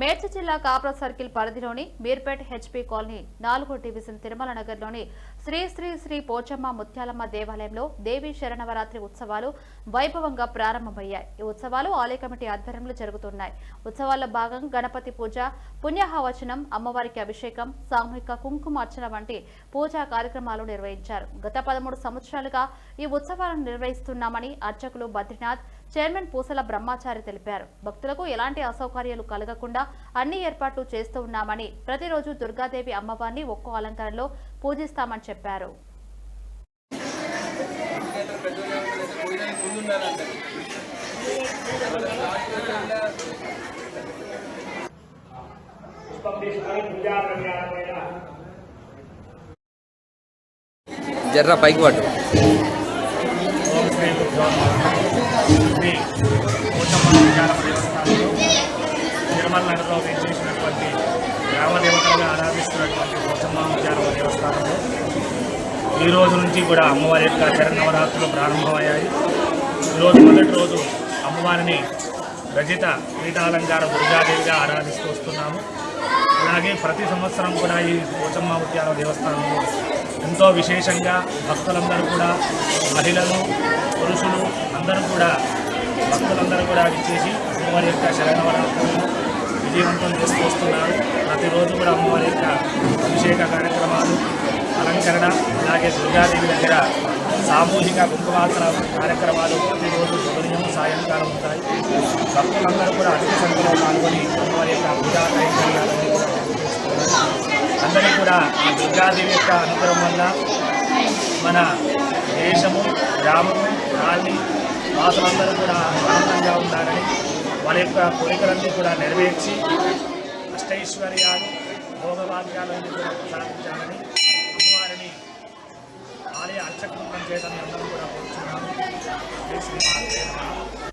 మేడ్చ జిల్లా కాప్రా సర్కిల్ పరిధిలోని Meerpet HP colony నాలుగో డివిజన్ తిరుమల నగర్లోని శ్రీ శ్రీ శ్రీ పోచమ్మ ముత్యాలమ్మ దేవాలయంలో దేవి శరణవరాత్రి ఉత్సవాలు వైభవంగా ప్రారంభమయ్యాయి. ఈ ఉత్సవాలు ఆలయ కమిటీ ఆధ్వర్యంలో జరుగుతున్నాయి. ఉత్సవాల్లో భాగం గణపతి పూజ పుణ్యాహవచనం అమ్మవారికి అభిషేకం సామూహిక కుంకుమార్చన వంటి పూజా కార్యక్రమాలు నిర్వహించారు. గత పదమూడు సంవత్సరాలుగా ఈ ఉత్సవాలను నిర్వహిస్తున్నామని అర్చకులు బద్రీనాథ్ చైర్మన్ పూసల బ్రహ్మాచారి తెలిపారు. భక్తులకు ఎలాంటి అసౌకర్యాలు కలగకుండా అన్ని ఏర్పాట్లు చేస్తూ ఉన్నామని ప్రతిరోజు దుర్గాదేవి అమ్మవారిని ఒక్కో అలంకరణలో పూజిస్తామని చెప్పారు. జర్రా పైకి పట్టు. శ్రీ పోచమ్మ విచారణ దేవస్థానంలో తిరుమల నగరంలో వేయించేసినటువంటి దేవతలుగా ఆరాధిస్తున్నటువంటి పోచమ్మ విచారణ దేవస్థానంలో ఈ రోజు నుంచి కూడా అమ్మవారి యొక్క శరణవరాత్రులు ప్రారంభమయ్యాయి. ఈరోజు మొదటి రోజు అమ్మవారిని రజిత పీఠాలంకార దుర్గాదేవిగా ఆరాధిస్తూ వస్తున్నాము. అలాగే ప్రతి సంవత్సరం కూడా ఈ పోచమ్మ ఉద్యాన దేవస్థానంలో ఎంతో విశేషంగా భక్తులందరూ కూడా మహిళలు పురుషులు అందరూ కూడా భక్తులందరూ కూడా విచ్చేసి అమ్మవారి యొక్క శరణవరాత్రులను విజయవంతం చేస్తూ వస్తున్నారు. ప్రతిరోజు కూడా అమ్మవారి యొక్క అభిషేక కార్యక్రమాలు అలంకరణ అలాగే దుర్గాదేవి దగ్గర సామూహిక కుంకుమార్చన కార్యక్రమాలు ప్రతిరోజు ఉదయం సాయంకాలం ఉంటాయి. భక్తులందరూ కూడా అధిక సంఖ్యలో పాల్గొని అమ్మవారి యొక్క పూజా కైంకర్యాలన్నీ కూడా కూడా ఆ దుర్గాదేవి యొక్క అనుగ్రహం వల్ల మన దేశము గ్రామము కాలనీ వాసులందరూ కూడా ఆనందంగా ఉండాలని వాళ్ళ యొక్క కోరికలన్నీ కూడా నెరవేర్చి అష్టైశ్వర్యాలు భోగభాగ్యాలన్నీ కూడా ప్రసాదించాలని అమ్మవారిని ఆలయ అర్చకృతం చేయడం అందరూ కూడా కూర్చున్నాము. శ్రీమాన్